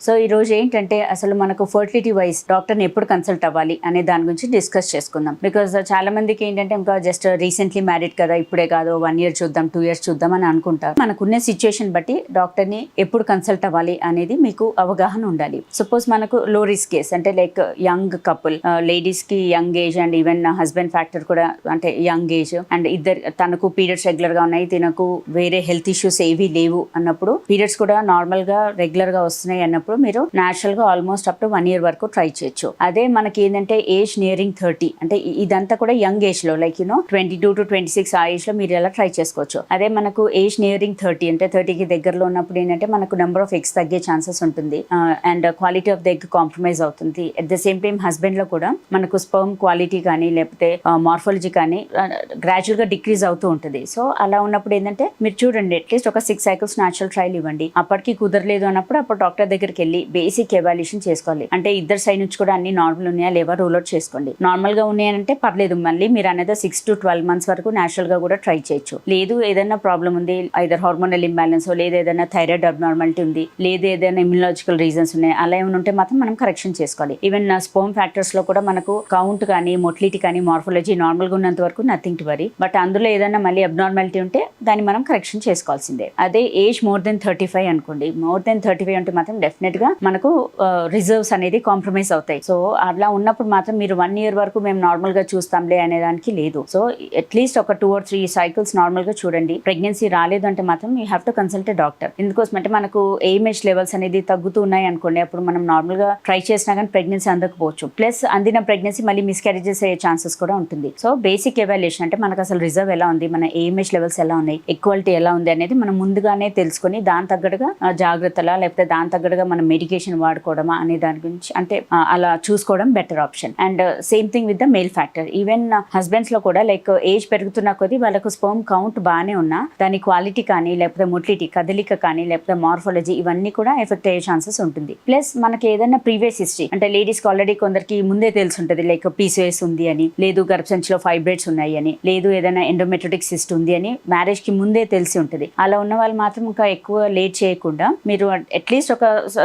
so ఈ రోజు ఏంటంటే అసలు మనకు ఫర్టిలిటీ వైజ్ డాక్టర్ని ఎప్పుడు కన్సల్ట్ అవ్వాలి అనే దాని గురించి డిస్కస్ చేసుకుందాం. బికాజ్ uh, చాలా మందికి ఏంటంటే ఇంకా జస్ట్ రీసెంట్లీ మ్యారీడ్ కదా ఇప్పుడే కాదు వన్ ఇయర్ చూద్దాం టూ ఇయర్స్ చూద్దాం అని అనుకుంటారు. మనకున్న సిచ్యుయేషన్ బట్టి డాక్టర్ని ఎప్పుడు కన్సల్ట్ అవ్వాలి అనేది మీకు అవగాహన ఉండాలి. సపోజ్ మనకు లో రిస్క్ కేస్ అంటే లైక్ యంగ్ కపుల్ లేడీస్కి young age and even husband factor కూడా అంటే యంగ్ ఏజ్ అండ్ ఇద్దరు తనకు పీరియడ్స్ రెగ్యులర్గా ఉన్నాయి తినకు వేరే హెల్త్ ఇష్యూస్ ఏవీ లేవు అన్నప్పుడు పీరియడ్స్ కూడా నార్మల్గా రెగ్యులర్గా వస్తున్నాయి అన్నప్పుడు మీరు నేచురల్గా almost up to one year వరకు ట్రై చేయొచ్చు. అదే మనకి ఏంటంటే ఏజ్ నియరింగ్ థర్టీ అంటే ఇదంతా కూడా యంగ్ ఏజ్లో like you know twenty two to twenty six ఆ ఏజ్లో మీరు ఎలా ట్రై చేసుకోవచ్చు. అదే మనకు ఏజ్ నియరింగ్ థర్టీ అంటే థర్టీకి దగ్గరలో ఉన్నప్పుడు ఏంటంటే మనకు నెంబర్ ఆఫ్ ఎగ్స్ తగ్గే ఛాన్సెస్ ఉంటుంది. And quality of the egg compromise అవుతుంది. అట్ ద సేమ్ టైం హస్బెండ్లో కూడా మనకు స్పర్మ్ క్వాలిటీ కానీ లేకపోతే మార్ఫాలజీ కానీ గ్రాడ్యువల్గా డిక్రీజ్ అవుతూ ఉంటుంది. సో అలా ఉన్నప్పుడు ఏంటంటే మీరు చూడండి అట్లీస్ట్ ఒక సిక్స్ సైకిల్స్ న్యాచురల్ ట్రయల్ ఇవ్వండి. అప్పటికి కుదరలేదు అన్నప్పుడు అప్పుడు డాక్టర్ దగ్గరికి వెళ్ళి బేసిక్ ఎవాల్యూషన్ చేసుకోవాలి. అంటే ఇద్దరు సైడ్ నుంచి కూడా అన్ని నార్మల్ ఉన్నాయా లేవా రూల్ అవుట్ చేసుకోండి. నార్మల్గా ఉన్నాయంటే పర్లేదు మళ్ళీ మీరు అనేది సిక్స్ టు ట్వెల్వ్ మంత్స్ వరకు న్యాచురల్గా కూడా ట్రై చేయొచ్చు. లేదు ఏదైనా ప్రాబ్లం ఉంది ఐదర్ హార్మోనల్ ఇంబ్యాలెన్స్ లేదా ఏదైనా థైరాయిడ్ అబ్నార్మాలిటీ ఉంది లేదు ఏదైనా ఇమ్యూనలాజికల్ రీజన్స్ ఉన్నాయి అలా ఏమైనా ఉంటే మాత్రం మనం కరెక్షన్ చేసుకోవాలి. ఈవెన్ స్పోమ్ ఫ్యాక్టర్స్లో కూడా మనకు కౌంట్ కానీ మొటిలిటీ కానీ మార్ఫాలజీ నార్మల్గా ఉన్నంత వరకు నథింగ్ టు వరీ బట్ అందులో ఏదైనా మళ్ళీ అబ్నార్మాలిటీ ఉంటే దాన్ని మనం కరెక్షన్ చేసుకోవాల్సిందే. అదే age more than thirty five అనుకోండి. మోర్ దెన్ థర్టీ ఫైవ్ ఉంటే మాత్రం డెఫినెట్గా మనకు రిజర్వ్స్ అనేది కాంప్రమైజ్ అవుతాయి. సో అలా ఉన్నప్పుడు మాత్రం మీరు వన్ ఇయర్ వరకు మేము నార్మల్గా చూస్తాంలే అనే దానికి లేదు. సో అట్లీస్ట్ ఒక టూ ఆర్ త్రీ సైకిల్స్ నార్మల్గా చూడండి. ప్రెగ్నెన్సీ రాలేదు అంటే మాత్రం you have to consult doctor ఎందుకోసం అంటే మనకు ఏమేజ్ లెవెల్స్ అనేది తగ్గుతూ ఉన్నాయి అనుకోండి. అప్పుడు మనం నార్మల్గా ట్రై చేసినా కానీ ప్రెగ్నెన్సీ అందకపోవచ్చు. ప్లస్ అందిన ప్రెగ్నెన్సీ మళ్ళీ మిస్క్యారేజెస్ అయ్యే ఛాన్సెస్ కూడా ఉంటుంది. సో బేసిక్ ఎవాల్యుయేషన్ అంటే మనకు అసలు రిజర్వ్ ఎలా ఉంది? మన ఏమేజ్ లెవెల్స్ ఎలా ఉన్నాయి? ఈక్వాలిటీ ఎలా ఉంది అనేది మనం ముందుగానే తెలుసుకొని దాని తగ్గట్టుగా జాగ్రత్తలా లేకపోతే దాని తగ్గట్టుగా మనం మెడికేషన్ వాడుకోవడమా అనే దాని గురించి అంటే అలా చూసుకోవడం better option and same thing with the male factor even హస్బెండ్స్లో కూడా లైక్ ఏజ్ uh, పెరుగుతున్న కొద్దీ వాళ్ళకు స్పోమ్ కౌంట్ బాగానే ఉన్నా దాని క్వాలిటీ కానీ లేకపోతే మొటిలిటీ కదలిక కానీ లేకపోతే మార్ఫాలజీ ఇవన్నీ కూడా ఎఫెక్ట్ అయ్యే ఛాన్సెస్ ఉంటుంది. ప్లస్ మనకి ఏదైనా ప్రీవియస్ హిస్టరీ అంటే లేడీస్కి ఆల్రెడీ కొందరికి ముందే తెలిసి ఉంటుంది లైక్ పీసీఎస్ ఉంది అని లేదు గర్భసంచిలో ఫైబ్రేట్స్ ఉన్నాయి అని లేదు ఏదైనా ఎండోమెట్రిటిక్ సిస్ట్ ఉంది అని మ్యారేజ్ కి ముందే తెలిసి ఉంటుంది. అలా ఉన్న వాళ్ళు మాత్రం ఇంకా ఎక్కువ లేట్ చేయకుండా మీరు అట్లీస్ట్ ఒక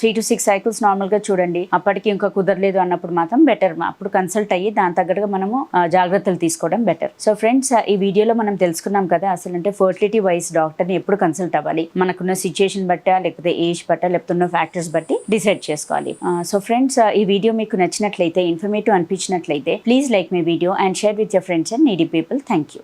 త్రీ టు సిక్స్ సైకిల్స్ నార్మల్గా చూడండి. అప్పటికి ఇంకా కుదరలేదు అన్నప్పుడు మాత్రం బెటర్ అప్పుడు కన్సల్ట్ అయ్యి దాని తగ్గట్టుగా మనము జాగ్రత్తలు తీసుకోవడం బెటర్ సో ఫ్రెండ్స్ ఈ వీడియోలో మనం తెలుసుకున్నాం కదా అసలు అంటే ఫర్టిలిటీ వైస్ డాక్టర్ని ఎప్పుడు కన్సల్ట్ అవ్వాలి? మనకున్న సిచ్యుయేషన్ బట్టా లేకపోతే ఏజ్ బట్టా లేకపోతే ఉన్న ఫ్యాక్టర్స్ బట్టి డిసైడ్ చేసుకోవాలి. సో ఫ్రెండ్స్ ఈ వీడియో మీకు నచ్చినట్లయితే informative అనిపించినట్లయితే please like my video and share with your friends and needy people thank you